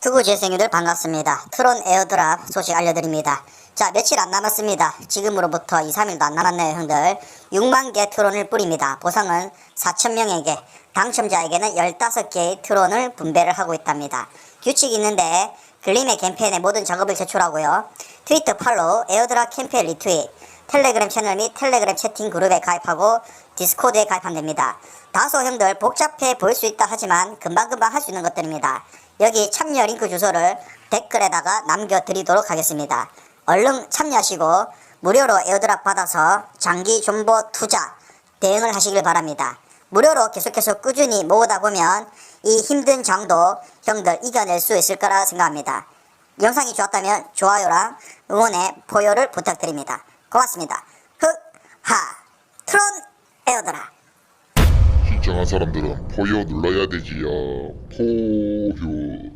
투구 재생유들 반갑습니다. 트론 에어드랍 소식 알려드립니다. 자, 며칠 안 남았습니다. 지금으로부터 2, 3일도 안 남았네요, 형들. 6만 개 트론을 뿌립니다. 보상은 4천 명에게, 당첨자에게는 15개의 트론을 분배를 하고 있답니다. 규칙이 있는데, 글림의 캠페인에 모든 작업을 제출하고요. 트위터 팔로우, 에어드랍 캠페인 리트윗, 텔레그램 채널 및 텔레그램 채팅 그룹에 가입하고 디스코드에 가입하면 됩니다. 다소 형들 복잡해 보일 수 있다 하지만 금방금방 할 수 있는 것들입니다. 여기 참여 링크 주소를 댓글에다가 남겨드리도록 하겠습니다. 얼른 참여하시고 무료로 에어드랍 받아서 장기 존버 투자 대응을 하시길 바랍니다. 무료로 계속해서 꾸준히 모으다 보면 이 힘든 장도 형들 이겨낼 수 있을 거라 생각합니다. 영상이 좋았다면 좋아요랑 응원의 포효를 부탁드립니다. 고맙습니다. 흑하 트론 에어드랍 신청한 사람들은 포효 눌러야 되지요. 포효.